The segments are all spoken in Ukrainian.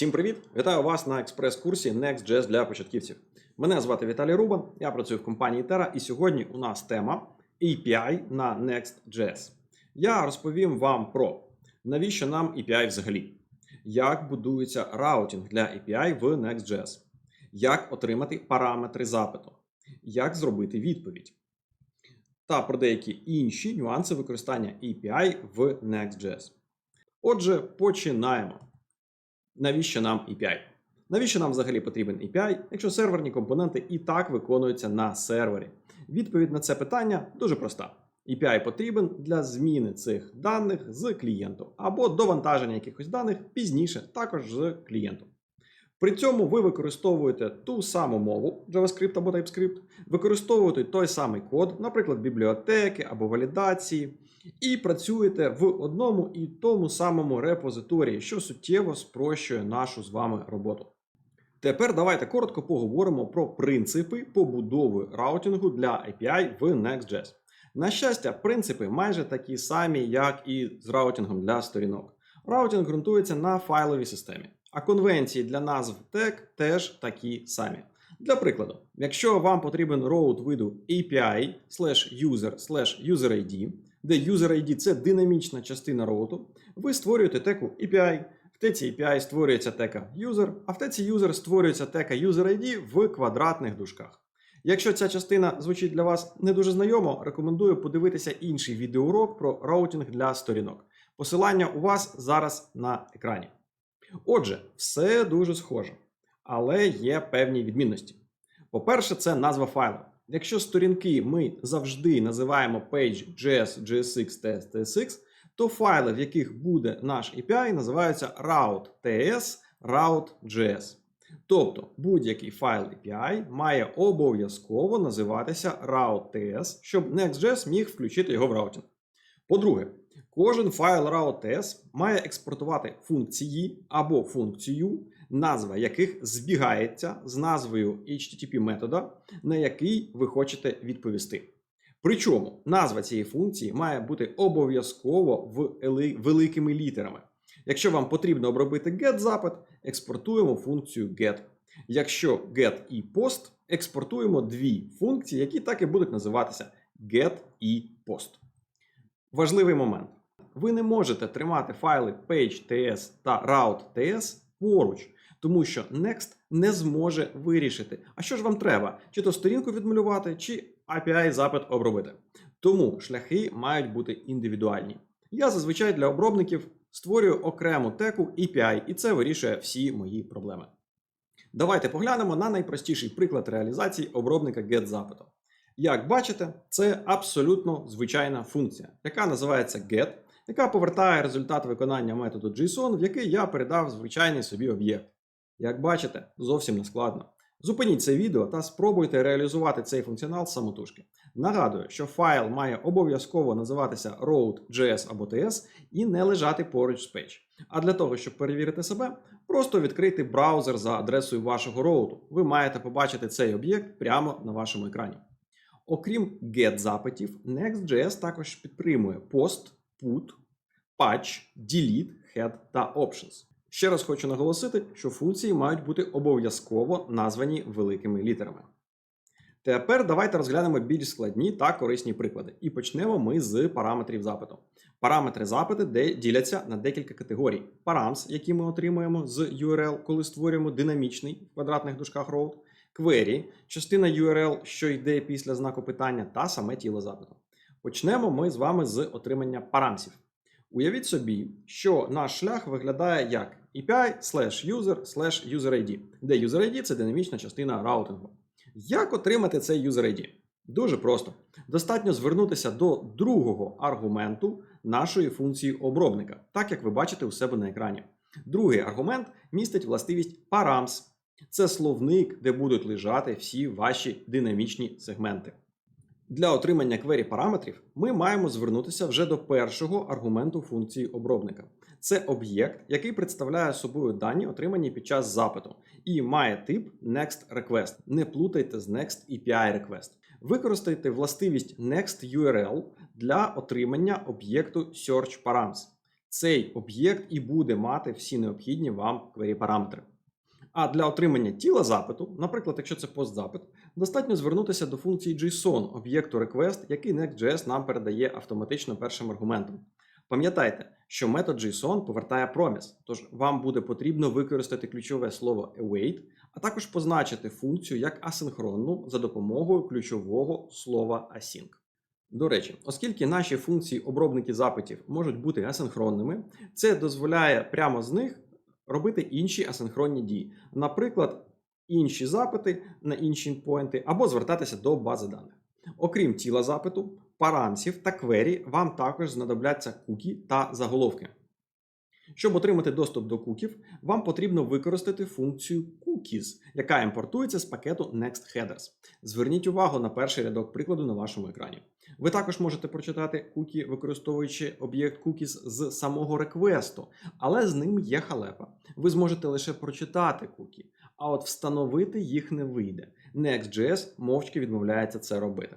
Всім привіт! Вітаю вас на експрес-курсі Next.js для початківців. Мене звати Віталій Рубан, я працюю в компанії Terra, і сьогодні у нас тема API на Next.js. Я розповім вам про навіщо нам API взагалі, як будується раутинг для API в Next.js, як отримати параметри запиту, як зробити відповідь, та про деякі інші нюанси використання API в Next.js. Отже, починаємо. Навіщо нам API? Навіщо нам взагалі потрібен API, якщо серверні компоненти і так виконуються на сервері? Відповідь на це питання дуже проста. API потрібен для зміни цих даних з клієнту або довантаження якихось даних пізніше також з клієнту. При цьому ви використовуєте ту саму мову JavaScript або TypeScript, використовуєте той самий код, наприклад, бібліотеки або валідації, і працюєте в одному і тому самому репозиторії, що суттєво спрощує нашу з вами роботу. Тепер давайте коротко поговоримо про принципи побудови раутингу для API в Next.js. На щастя, принципи майже такі самі, як і з раутингом для сторінок. Раутинг ґрунтується на файловій системі, а конвенції для назв тег теж такі самі. Для прикладу, якщо вам потрібен роут виду API user user-ID, де user-ID – це динамічна частина роуту, ви створюєте теку API, в теці API створюється тека user, а в теці user створюється тека user-ID в квадратних дужках. Якщо ця частина звучить для вас не дуже знайомо, рекомендую подивитися інший відеоурок про раутинг для сторінок. Посилання у вас зараз на екрані. Отже, все дуже схоже, але є певні відмінності. По-перше, це назва файлу. Якщо сторінки ми завжди називаємо page.js, JSX, TS, TSX, то файли, в яких буде наш API, називаються route.ts, route.js. Тобто будь-який файл API має обов'язково називатися route.ts, щоб Next.js міг включити його в раутинг. По-друге, кожен файл route.ts має експортувати функції або функцію, назва яких збігається з назвою HTTP метода, на який ви хочете відповісти. Причому назва цієї функції має бути обов'язково великими літерами. Якщо вам потрібно обробити get запит, експортуємо функцію get. Якщо get і post, експортуємо дві функції, які так і будуть називатися get і post. Важливий момент. Ви не можете тримати файли page.ts та route.ts поруч, тому що Next не зможе вирішити, а що ж вам треба, чи то сторінку відмалювати, чи API запит обробити. Тому шляхи мають бути індивідуальні. Я зазвичай для обробників створюю окрему теку API, і це вирішує всі мої проблеми. Давайте поглянемо на найпростіший приклад реалізації обробника get запиту. Як бачите, це абсолютно звичайна функція, яка називається get, яка повертає результат виконання методу JSON, в який я передав звичайний собі об'єкт. Як бачите, зовсім не складно. Зупиніть це відео та спробуйте реалізувати цей функціонал самотужки. Нагадую, що файл має обов'язково називатися road.js або TS і не лежати поруч з page. А для того, щоб перевірити себе, просто відкрийте браузер за адресою вашого роуту. Ви маєте побачити цей об'єкт прямо на вашому екрані. Окрім get запитів, Next.js також підтримує post, put, patch, delete, head та options. Ще раз хочу наголосити, що функції мають бути обов'язково названі великими літерами. Тепер давайте розглянемо більш складні та корисні приклади. І почнемо ми з параметрів запиту. Параметри запиту діляться на декілька категорій: params, які ми отримуємо з URL, коли створюємо динамічний в квадратних дужках route, query, частина URL, що йде після знаку питання, та саме тіло запиту. Почнемо ми з вами з отримання парамсів. Уявіть собі, що наш шлях виглядає як API slash user slash user-ID, де user-ID – це динамічна частина раутингу. Як отримати цей user-ID? Дуже просто. Достатньо звернутися до другого аргументу нашої функції обробника, так як ви бачите у себе на екрані. Другий аргумент містить властивість params. Це словник, де будуть лежати всі ваші динамічні сегменти. Для отримання квері параметрів ми маємо звернутися вже до першого аргументу функції обробника. Це об'єкт, який представляє собою дані, отримані під час запиту, і має тип Next Request. Не плутайте з Next API Request. Використайте властивість Next URL для отримання об'єкту Search Params. цей об'єкт і буде мати всі необхідні вам query параметри. А для отримання тіла запиту, наприклад, якщо це постзапит, достатньо звернутися до функції JSON об'єкту request, який Next.js нам передає автоматично першим аргументом. Пам'ятайте, що метод JSON повертає проміс, тож вам буде потрібно використати ключове слово await, а також позначити функцію як асинхронну за допомогою ключового слова async. До речі, оскільки наші функції обробники запитів можуть бути асинхронними, це дозволяє прямо з них робити інші асинхронні дії, наприклад, інші запити на інші ендпоінти або звертатися до бази даних. Окрім тіла запиту, парамсів та квері, вам також знадобляться кукі та заголовки. Щоб отримати доступ до куків, вам потрібно використати функцію cookies, яка імпортується з пакету NextHeaders. Зверніть увагу на перший рядок прикладу на вашому екрані. Ви також можете прочитати кукі, використовуючи об'єкт cookies з самого реквесту, але з ним є халепа. Ви зможете лише прочитати кукі, а от встановити їх не вийде. Next.js мовчки відмовляється це робити.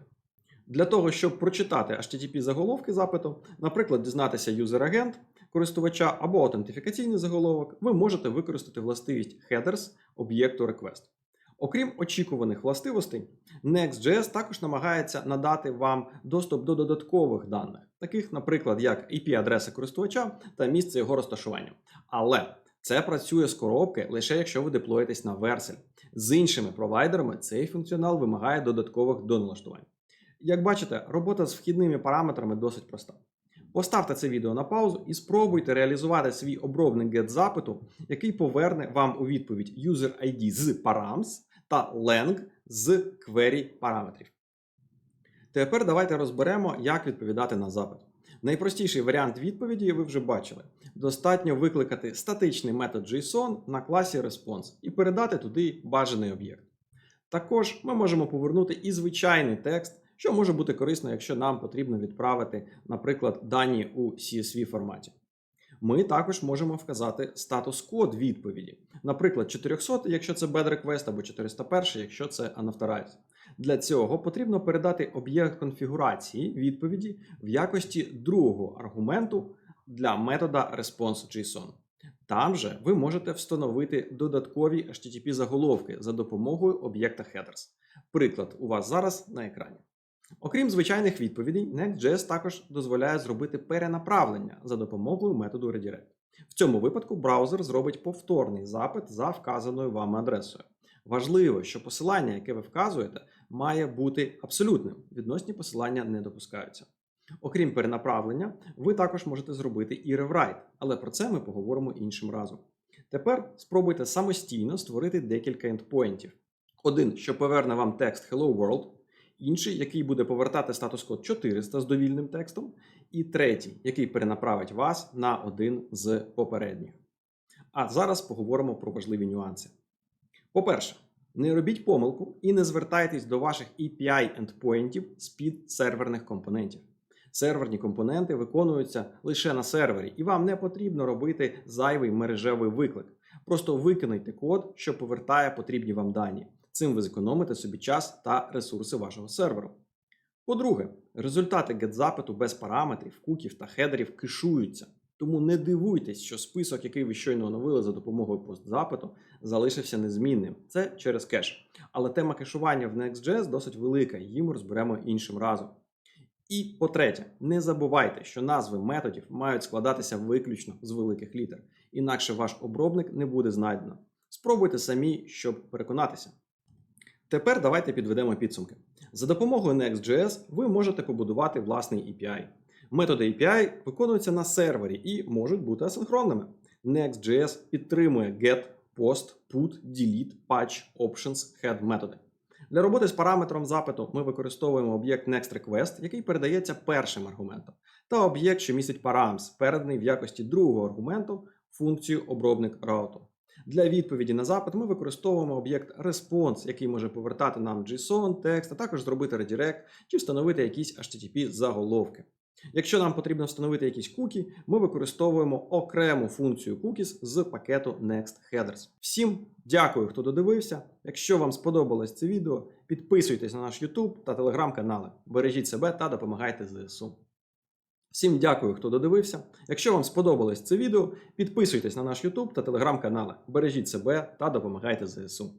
Для того, щоб прочитати HTTP заголовки запиту, наприклад, дізнатися юзер-агент користувача або аутентифікаційний заголовок, ви можете використати властивість headers об'єкту request. Окрім очікуваних властивостей, Next.js також намагається надати вам доступ до додаткових даних, таких, наприклад, як IP-адреса користувача та місце його розташування. Але це працює з коробки лише якщо ви деплоїтесь на Vercel. З іншими провайдерами цей функціонал вимагає додаткових доналаштувань. Як бачите, робота з вхідними параметрами досить проста. Поставте це відео на паузу і спробуйте реалізувати свій обробник get запиту, який поверне вам у відповідь user ID з params та lang з query параметрів. Тепер давайте розберемо, як відповідати на запит. Найпростіший варіант відповіді ви вже бачили. Достатньо викликати статичний метод JSON на класі response і передати туди бажаний об'єкт. Також ми можемо повернути і звичайний текст, що може бути корисно, якщо нам потрібно відправити, наприклад, дані у CSV форматі. Ми також можемо вказати статус-код відповіді, наприклад, 400, якщо це bad request, або 401, якщо це unauthorized. Для цього потрібно передати об'єкт конфігурації відповіді в якості другого аргументу для метода response.json. Там же ви можете встановити додаткові HTTP заголовки за допомогою об'єкта headers. Приклад у вас зараз на екрані. Окрім звичайних відповідей, Next.js також дозволяє зробити перенаправлення за допомогою методу redirect. В цьому випадку браузер зробить повторний запит за вказаною вами адресою. Важливо, що посилання, яке ви вказуєте, має бути абсолютним. Відносні посилання не допускаються. Окрім перенаправлення, ви також можете зробити і реврайт, але про це ми поговоримо іншим разом. Тепер спробуйте самостійно створити декілька ендпоінтів. Один, що поверне вам текст Hello World, інший, який буде повертати статус-код 400 з довільним текстом, і третій, який перенаправить вас на один з попередніх. А зараз поговоримо про важливі нюанси. По-перше, не робіть помилку і не звертайтесь до ваших API ендпоінтів з-під серверних компонентів. Серверні компоненти виконуються лише на сервері, і вам не потрібно робити зайвий мережевий виклик. Просто виконайте код, що повертає потрібні вам дані. Цим ви зекономите собі час та ресурси вашого серверу. По-друге, результати get-запиту без параметрів, куків та хедерів кешуються. Тому не дивуйтесь, що список, який ви щойно оновили за допомогою постзапиту, залишився незмінним. Це через кеш. Але тема кешування в Next.js досить велика, її ми розберемо іншим разом. І по-третє, не забувайте, що назви методів мають складатися виключно з великих літер, інакше ваш обробник не буде знайдено. Спробуйте самі, щоб переконатися. Тепер давайте підведемо підсумки. За допомогою Next.js ви можете побудувати власний API. Методи API виконуються на сервері і можуть бути асинхронними. Next.js підтримує get, post, put, delete, patch, options, head методи. Для роботи з параметром запиту ми використовуємо об'єкт NextRequest, який передається першим аргументом, та об'єкт, що містить params, переданий в якості другого аргументу функцію обробник рауту. Для відповіді на запит ми використовуємо об'єкт response, який може повертати нам JSON, текст, а також зробити redirect чи встановити якісь HTTP заголовки. Якщо нам потрібно встановити якісь кукі, ми використовуємо окрему функцію cookies з пакету NextHeaders. Всім дякую, хто додивився. Якщо вам сподобалось це відео, підписуйтесь на наш YouTube та телеграм-канали. Бережіть себе та допомагайте ЗСУ. Всім дякую, хто додивився. Якщо вам сподобалось це відео, підписуйтесь на наш YouTube та телеграм-канали. Бережіть себе та допомагайте ЗСУ.